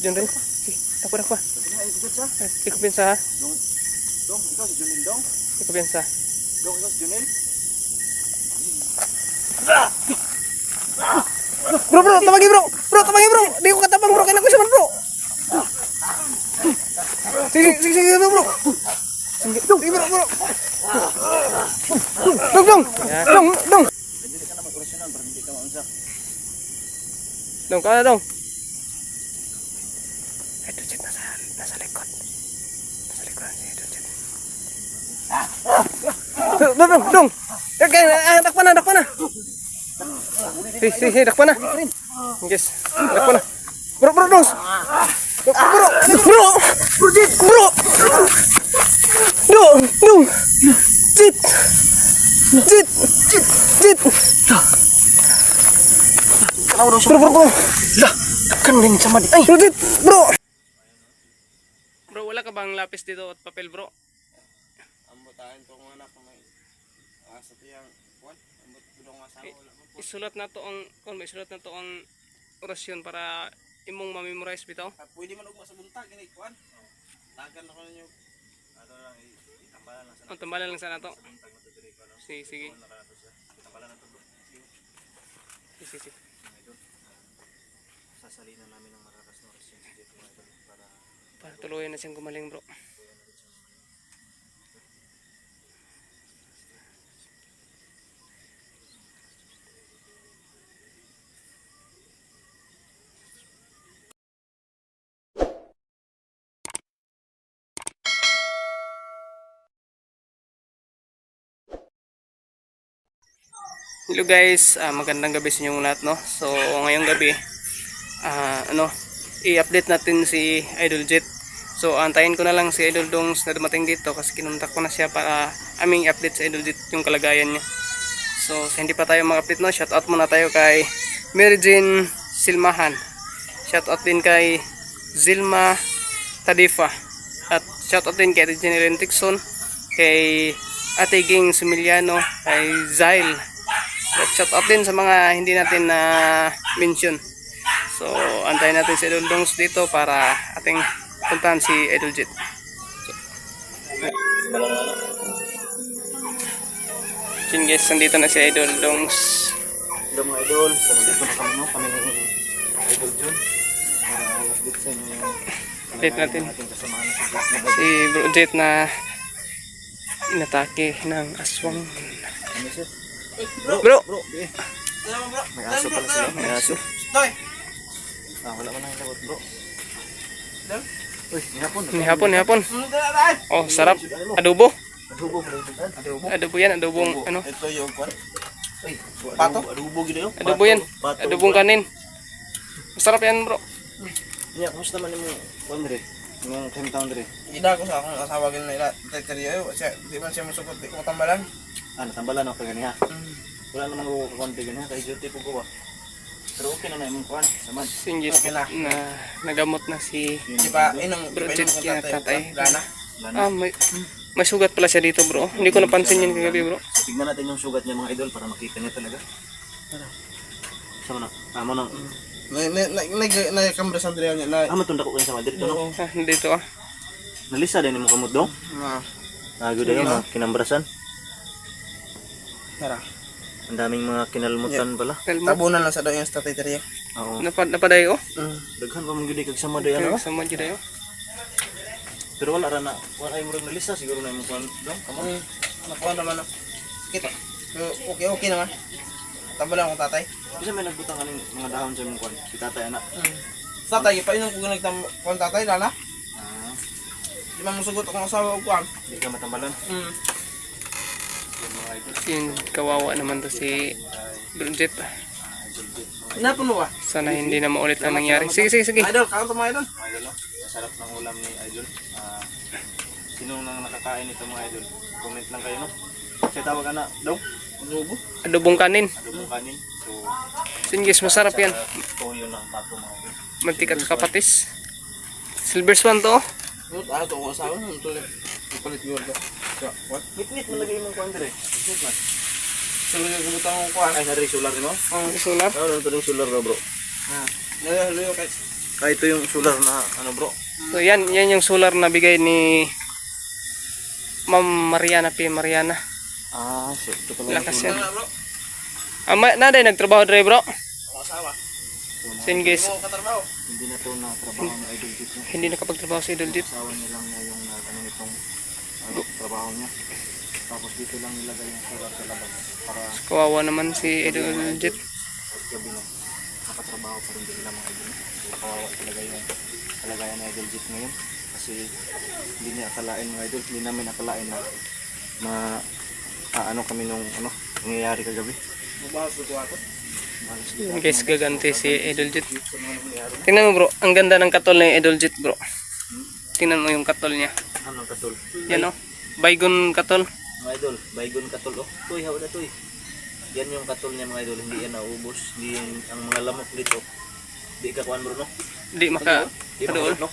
Sige, takbo, takbo. Hindi ko pinsa ha. Dong, dong, ikaw si Junil dong. Ko pinsa. Dong, ikaw si Junil. Bro, bro, tabagi bro. Bro, bro. Di ko katabang bro. Kailan ko siya man bro. Sige, sige, sige, bro. Sige, sige bro, bro. Dong, dong. Dong, dong. Hindi ka na mag-orasyonan para hindi ka maunsa. Dong, kaya dong. Idol Jet nasa, nasa likod. Nasa likod si Idol Jet. Dong, dong, dong, dong. Okay, ah, dakpan na, dakpan na. Sige, sige, sige, dakpan na. Yes, dakpan na. Bro, bro, dong. Bro, bro, bro, bro, Jet, bro. Dong, dong. Jet. Jet, Jet, Jet. Bro, bro, bro. Lah, kan din sama di. Ay, bro, Jet, bro. Wala ka bang lapis dito at papel, bro? Ambutahan ko nga anak may asa tiyang kwan. Ambot ko dong asawa wala mo. Isulat na to ang kon may isulat na to ang orasyon para imong ma-memorize bitaw. Ah, Pwede man ugma sa buntag ini kwan. Tagan ako ninyo. Ano lang itambalan lang sa Ang tambalan lang sana to. Sige, sige. Itambalan na to. Sige. Sige. Sasalinan namin ng marakas na orasyon si Jeff mga idol para Para tuluyan na siyang gumaling, bro. Hello guys, Ah, magandang gabi sa inyong lahat no. So ngayong gabi ah ano, i-update natin si Idol Jet. So antayin ko na lang si Idol Dongs na dumating dito kasi kinuntak ko na siya para aming i-update sa Idol Jet yung kalagayan niya. So sa hindi pa tayo mag-update no, shout out muna tayo kay Mary Jane Silmahan. Shout out din kay Zilma Tadifa. At shout out din kay Regine Rentikson, kay Ate Ging Sumiliano, kay Zail at shout out din sa mga hindi natin na mention. So, antayin natin si Idol Dongs dito para ating puntahan si Idol Jet. So, yun guys, nandito na si Idol Dongs. Hello mga idol, so nandito na kami no, kami ni Idol John para update sa inyo yung Update natin. si Bro Jet na inatake ng aswang. Siya? Bro, Bro! bro, eh. May aso pala sila, may aso. Toy! Ah, wala man labot bro. Uy, ni hapon. Ni hapon, ni hapon. Ano na tayo? Oh, sarap. Adobo. Adobo adobo. Adobo yan, adobong ano. Ito yung kwan. Uy, Pato? Adobo gid yo. Adobo yan. Adobong kanin. Masarap yan bro. Nya, kumusta man mo? Kuan dire. Yung hometown dire. Ida ko sa akong asawa gano'n nila. Teteriyo. Di man siya masukot. Di ko matambalan. Ah, natambalan ako kagani ha. Mm. Wala naman ko kakonti gani ha, kay duty ko ba. Pero okay na na imong kuan. Samad. Singgis Okay na. na nagamot na si Di ba, Jet, inong kaya tatay? Lana. Lana. Ah, may, may sugat pala siya dito bro. Hindi ko napansin yun kagabi bro. Tignan natin yung sugat niya mga idol para makita niya talaga. Sama na. Amo nang. Na, na, na, na, na, kamera sa Andrea niya. Na, Ah, matunda ko kayo sa Madrid to no. Ah, dito ah. Nalisa din mo kamot dong. na, Nago dayo mga kinambrasan. tara. Ang daming mga kinalmutan pala. Helmet. Tabunan lang sa daw yung sa teteriyo. Oo. Napad napaday oh. Mm. Daghan pa mong gudi kag sama dayo Kaya ano. sa mga dayo. Pero wala ra na. Wala ay murag nalisa siguro na imong kuan dong. Kamo. Mm. Nakuha naman na. Kita. Okay, okay naman. Tambalan akong tatay. Bisa may nagbutang kaning mga dahon sa imong kuan. Si tatay anak. Mm. Tatay, pa inom ko nagtam kung tatay, Lana. Ah, Di man musugot akong asawa ko kwan. di ka matambalan. Mm. Yung mga idol. Yun, kawawa naman to si Bro Jet. Napon mo ba? Sana hindi na maulit ang nangyari. Sige, sige, sige. Idol, kaon to mga idol. Idol? Masarap ng ulam ni idol. Ah, sino nang nakakain nito mga idol? Comment lang kayo no. Kasi tawag na daw. Adobo. Adobong kanin. Adobong kanin. So, Singgis, masarap yan. toyo ng pato mga idol. Mantika at kapatis. Silver Swan to oh. Nut, ah, ito ko asawa. Nut, ulit. Ipalit ko ito. So, what? Ngit-ngit malagay mong kuan dire. Ngit man. So, nagkabutang ko kwan. Ay, nari solar no? Ang solar. Oo, oh, ito yung solar daw bro. Ah. Nalahalo yung kay... Ah, ito yung solar na ano bro. So yan, yan yung solar na bigay ni Ma'am Mariana P. Mariana. Ah, so ito pala yung Lakas solar. yan. Bro? Ah, ma- naday nagtrabaho dre bro. Ang asawa. So yun guys, Mo. Hindi na to na trabaho ng idol Jeep niya. hindi nakapagtrabaho si Idol Jet. Asawa niya lang niya yung uh, ano nitong trabaho niya. Tapos dito lang nilagay yung solar sa labas para Kawawa naman si Idol Jet. at gabi na nakatrabaho pa rin din nila mga. So, kawawa talaga yung kalagayan ng idol Jeep ngayon. Kasi hindi niya akalain mga idol, hindi namin akalain na ma ah, ano kami nung ano nangyayari kagabi. Mabahas ko ako. Guys, gaganti si Idol Jet. Tingnan mo bro, ang ganda ng katol ni Idol Jet bro. Tingnan mo yung katol niya. Ano katol? Yan o, baygon katol. Mga idol, baygon katol oh. Tuy, hawala tuy. Yan yung katol niya mga idol, hindi yan naubos. Hindi yan, ang mga lamok dito. Di ka kuhan bro no? Di maka, Di kadool. no?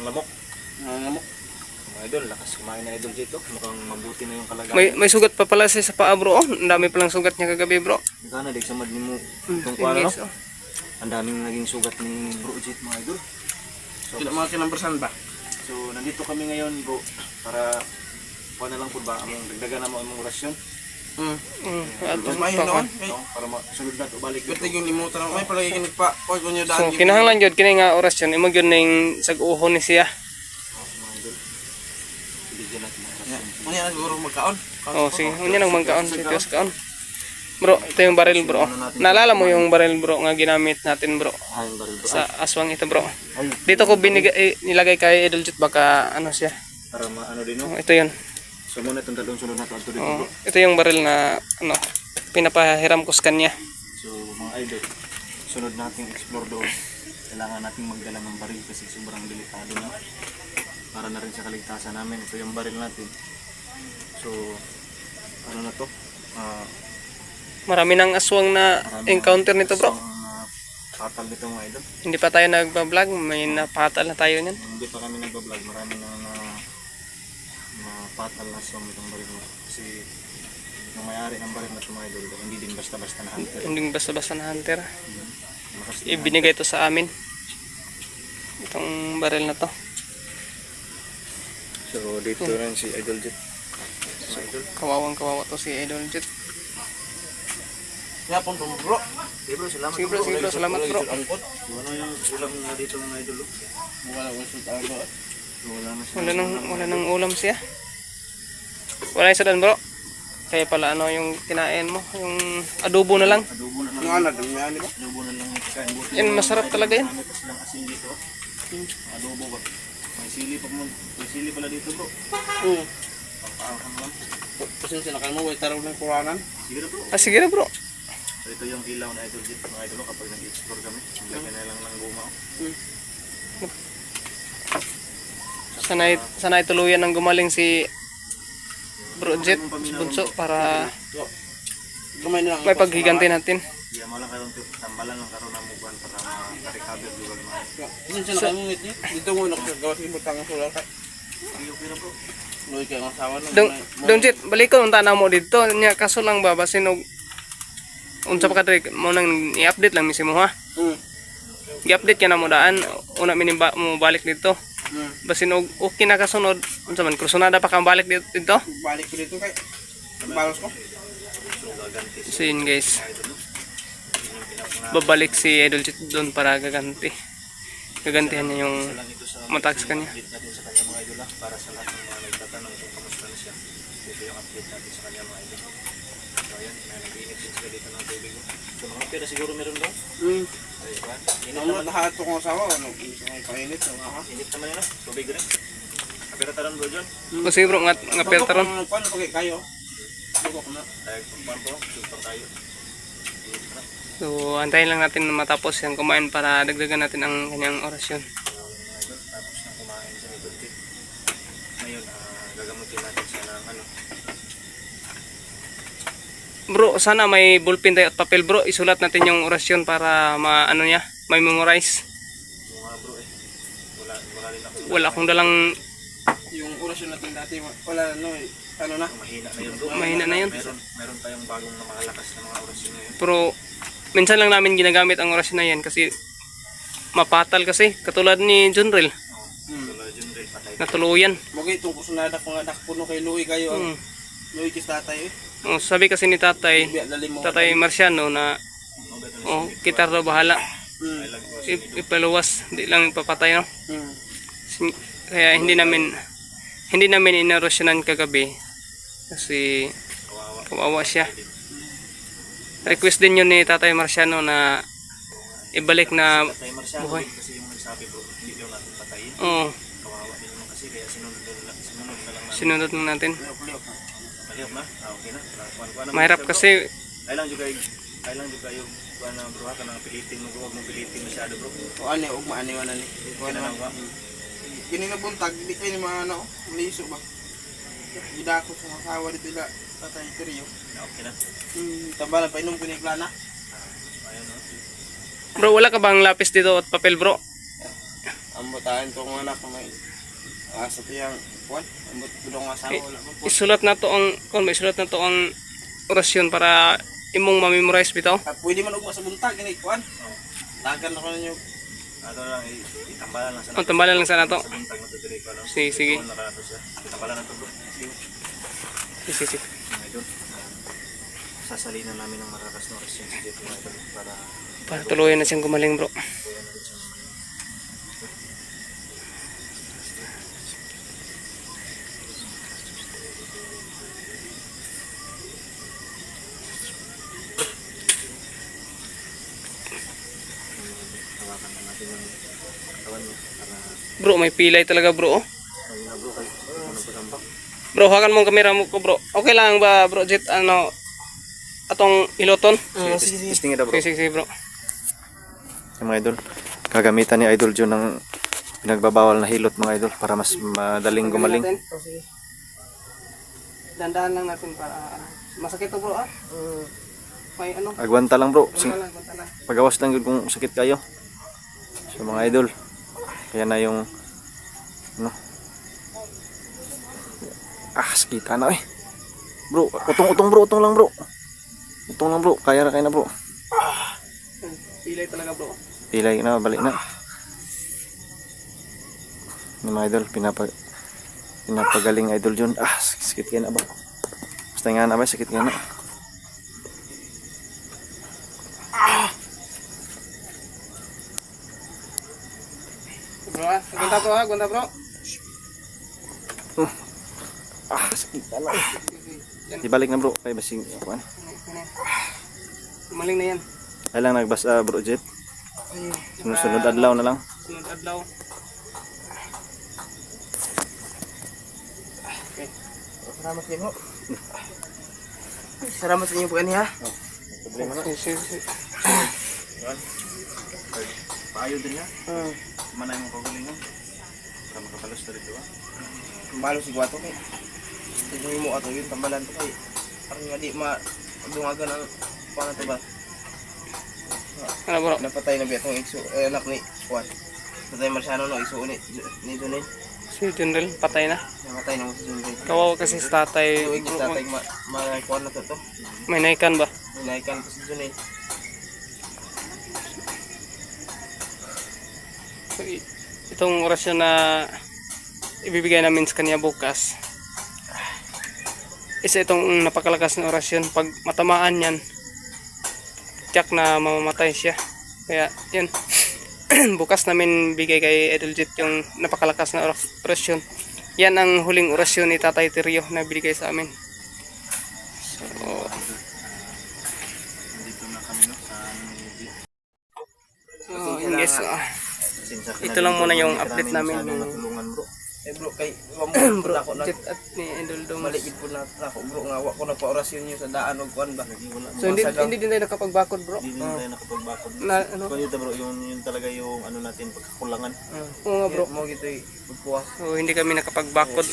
Ang lamok. Nangamok. Mga idol, lakas kumain na idol dito. Mukhang mabuti na yung kalagayan. May, may sugat pa pala siya sa paa bro. Oh. Ang dami palang sugat niya kagabi bro. Kana dik samad ni mo Hmm, itong kuhan no? oh. Ang daming naging sugat ni Bro Jit mga idol. So, Kila mga kinambersan ba? Nandito kami ngayon bro para kuha na lang po ba among dagdagan na mo among orasyon. Mm, at- Mas mahin pa- noon. Ay, No? Para masunod na to balik dito. Bertig yung limutan ako. May palagi kinig pa. Pag ko nyo daan. So kinahanglan jud kini nga orasyon imo gyud ning sag-uho ni siya. Kunya na siguro magkaon. Oh, sige. Unya nang magkaon si Tios kaon. Bro, ito yung baril bro. Naalala mo yung baril bro nga ginamit natin bro Ah, sa aswang ito bro. Dito ko binigay eh, nilagay kay Idol Jet baka ano siya. para maano din. Oh, ito yun. So muna itong talong sunod na to ato dito Oh, bro. ito yung baril na ano pinapahiram ko sa kanya. So mga idol, sunod nating explore doon. Kailangan nating magdala ng baril kasi sobrang delikado na. Para na rin sa kaligtasan namin. Ito yung baril natin. So, ano na to? Ah, Marami ng aswang na encounter nito bro. fatal nito mga idol. Hindi pa tayo nagba-vlog, may napatal na tayo niyan. Hindi pa kami nagbablog. Marami na na na fatal na song itong baril mo. Kasi yung may-ari ng baril na ito mga idol, hindi din basta-basta na hunter. Hindi basta-basta na hunter. Din Ibinigay ito sa amin. Itong baril na to. So dito rin si Idol Jet. So, Idol. Kawawang kawawa to si Idol Jet. Kaya pun po bro. Sige bro, salamat Sige bro, sige bro, salamat bro. Angkot. Ano yung ulam nga dito mga idol? Wala ko sa tago. So, wala na. Wala nang wala nang ulam siya. Wala isa dan bro. Kaya pala ano yung kinain mo, yung adobo na lang. Adobo na lang. Yung yan, di ba? Adobo na lang yung kain. Buti Yan masarap talaga yan. Adobo ba? May sili pa mo. May sili pala dito bro. Oo. Lang. Pasensya na kayo mo. Wait, taraw ng kurangan. Sige na bro. Ah sige na bro. So ito yung ilaw na idol dito. Mga idol oh, kapag nag-explore kami. Lagyan na lang ng guma. oh. Sanay sanay tuluyan ng gumaling si Bro Jet Bunso para may paghiganti natin. Mo lang karon tambalan lang karon na muban para ma-recover mga. Na kayo mo. Wait, dito mo nakagawa sa ibutang ang sulat. Sige okay na bro. Luwi kayo ang asawa. dong Jet balik ko unta na mo dito nya kaso lang ba basin og unsa pa kadre mo nang i-update lang misi mo ha. Hmm. I-update ka na mo daan una minimba mo balik dito. Hmm. Basin og okay na kasunod unsa man krusonada pa kang balik dito. Balik dito kay. Balos ko. So yun guys. Babalik si Idol Jet doon para gaganti. Gagantihan niya yung matax kanya. Sa kanya mga idol ah, para sa lahat ng mga nagtatanong kung kamusta na siya. Ito yung update natin sa kanya mga idol. So ayan, may nag-iinit din sila dito ng tubig. So mga pera siguro meron daw. Hmm. Ay, ba? Init Ano naman. lahat. Ano? May painit. Ano ha? Init naman yun ah. Tubig rin. Kapira taran bro John. O sige bro, nga, nga pertaron. Paano pag kayo? Bukok na. Tayo kumpan po. Super tayo. Init. So antayin lang natin na matapos yan kumain para dagdagan natin ang kanyang orasyon. Idol, tapos na kumain sa Idol Tip. Ngayon, ah, gagamutin natin siya ng ano. Bro, sana may ballpen tayo at papel bro. Isulat natin yung orasyon para ma ano niya, may memorize. Mga bro eh. Wala, wala rin ako. Wala akong dalang Yung orasyon natin dati, wala ano eh. Ano na? Mahina na yun bro. Mahina na yun. Meron, meron tayong bagong na makalakas na mga orasyon ngayon. pero minsan lang namin ginagamit ang orasyon na yan kasi mapatal kasi katulad ni Junril Hmm. Wala dyan rin patay. natuluyan. Bagay itong kusunada ko nga nakpuno kay Louie kayo. Mm. Louie kis tatay eh. Oh, sabi kasi ni tatay, tatay Marciano na oh, kita raw bahala. I- ipaluwas, di lang ipapatay no. Sin- Kaya hindi namin hindi namin inerosyonan kagabi kasi kawawa siya. Request din yun ni Tatay Marciano na ibalik na Buhay. kasi yung nagsabi bro, hindi daw natin patayin. oh, Kawawa din naman kasi kaya sinunod na lang natin. Mahirap? Ah, okay na. Kuan kuan Mahirap kasi Ay lang juga yung ay lang juga yung kuan na bro ha kanang pilitin mo huwag mo pilitin masyado bro. O ani. Lang ba? Kini na buntag, di kayo ni mga ano, maliso ba? Gidako sa kasawa dito ila tatay Teryo. Ah, Okay na. Hmm, tabalan pa inom ko ni Plana. Bro, wala ka bang lapis dito at papel bro? Ambot tayo itong anak na may asa tiyang kuwan. Ambot ko dong asawa wala po. Isulat na to ang kung may isulat na to ang orasyon para imong ma-memorize bitaw. Ah, pwede man ugma sa buntag ini kuwan. Tagan ako ninyo. Ano lang itambalan lang sa tambalan lang sana to. sa na ko. Sige, sige. Kuan na na to na. Sige. Sige, ah, Sasalinan namin ng marakas na oras yung si Jeff mga idol para Para tuluyan na siyang gumaling bro. kuya na din siya. Hawakan na natin yung katawan niya para Bro, may pilay talaga bro. oh. bro hakan mo ang kamera mo ko bro. Okay lang ba bro Jet ano atong iloton? Oh, sige sige. Testing ito bro. Sige, sige, sige bro. Yung mga idol, gagamitan ni Idol Jun ng pinagbabawal na hilot mga idol para mas madaling gumaling. Oh, sige. Dandahan lang natin para. Masakit to bro ah. Hmm. May ano. Agwanta lang bro, lang. pagawas lang yun kung sakit kayo. So mga idol, kaya na yung ano. Ah, sakita na eh. Bro, utong-utong bro, utong lang bro. Utong lang bro, kaya na kaya na bro. Pilay talaga bro. Pilay na, balik na. Yung mga idol, pinapa, pinapagaling idol yun. Ah, sakit kaya na ba? Basta nga na ba, sakit kaya na. Bro ah, gunta to ah, gunta bro. Ah, sakit eh. Yan. Ibalik na bro, kay basing, kuan. Gumaling na yan. Ay lang nagbasa bro Jet. Ay, Sunod-sunod adlaw na lang. Sunod adlaw. Okay. Salamat kayo bro. Salamat sa inyo po ani ha. Problema na. Sige, sige. Paayo din niya. Hmm. Manay mo kagalingan. Para makapalos na rito ah. Balo si Guato kay. Tignan mo ato yun tambalan to kay. Parang nga di ma dungagan ang kuwan to ba. Ano bro? Napatay na biya tong ikso eh, anak ni kuwan. Patay Marciano no iso ni ni Junel. Si General, patay na. Namatay na mo si Junel. Kawawa kasi sa tatay. Iso ikis tatay ma ma na to to. May naikan ba? Inaikan ko si Junel. So, i- itong orasyon na ibibigay namin sa kanya bukas. Isa itong napakalakas na orasyon pag matamaan yan. Tiyak na mamamatay siya. Kaya yan bukas namin bigay kay Edeljet yung napakalakas na oras- orasyon. Yan ang huling orasyon ni Tatay Tirio na binigay sa amin. So Nandito na kami no? Sa so yun guys. Ah. Ito lang muna yung update namin namin. Bro. Eh bro kay wa mo bro ako na Jet at ni Idol Dong maligid po na ako bro nga wa ko na pa orasyon niyo sa daan og kuwan ba. So hindi, hindi din tayo nakapagbakod bro Hindi din tayo nakapagbakod. na ano Kung yun bro, yun, yun talaga yung ano natin pagkakulangan. Oo nga bro Mo gitoy pagkuha. So, hindi kami nakapagbakod.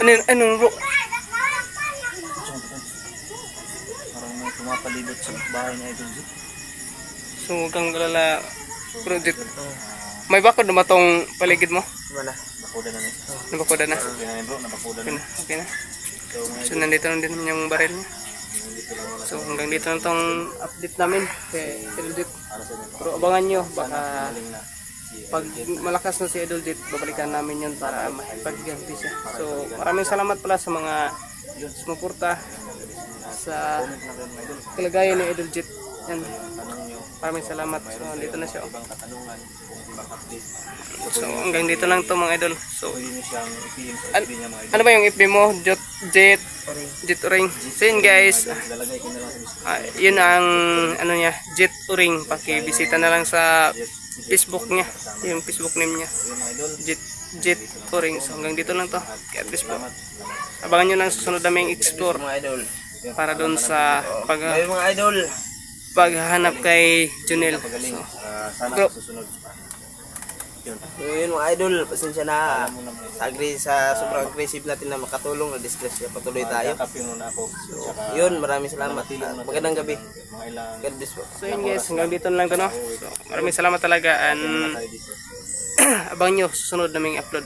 Ano, yun? ano bro? Parang may tumapalibot sa bahay ni Idol Zip. So, huwag kang galala, project. May bakod na ba tong paligid mo? Wala. Nakuda na niya. Nabakoda na. Okay na bro, napakuda Okay na. okay na. So nandito na din yung baril niya. Lang So hanggang dito na tong update namin kay inyo. Pero abangan nyo, baka pag malakas na si Jet, babalikan namin yun para makipagganti siya. So maraming salamat pala sa mga sumuporta sa kalagayan ni Jet. Yan. Maraming salamat. So dito na siya. ibang katanungan, kung ibang update. So hanggang dito lang to mga idol. So Pwede nyo siyang i-PM niya mga idol. ano ba yung FB mo? Jet, Jet, Jet Uring. So yun guys, na ah, yun ang ano niya, Jet Uring. Pakibisita na lang sa Facebook niya. Yung Facebook name niya. Jet, Jet Uring. So hanggang dito lang to. God bless po. Abangan nyo lang susunod naming explore Mga idol. para doon sa pag, Ayun mga idol. Paghahanap kay Junel. Pagaling. Ah, sana susunod. Yun. Ayun mga idol. Pasensya na. Sa, agri- sa sobrang aggressive natin na makatulong na disgrasya. Patuloy tayo. Tsaka, Yun, maraming salamat. Ah, Magandang gabi. God bless po. So yun guys, hanggang dito na lang to no. So, maraming salamat talaga and abangan nyo susunod naming upload.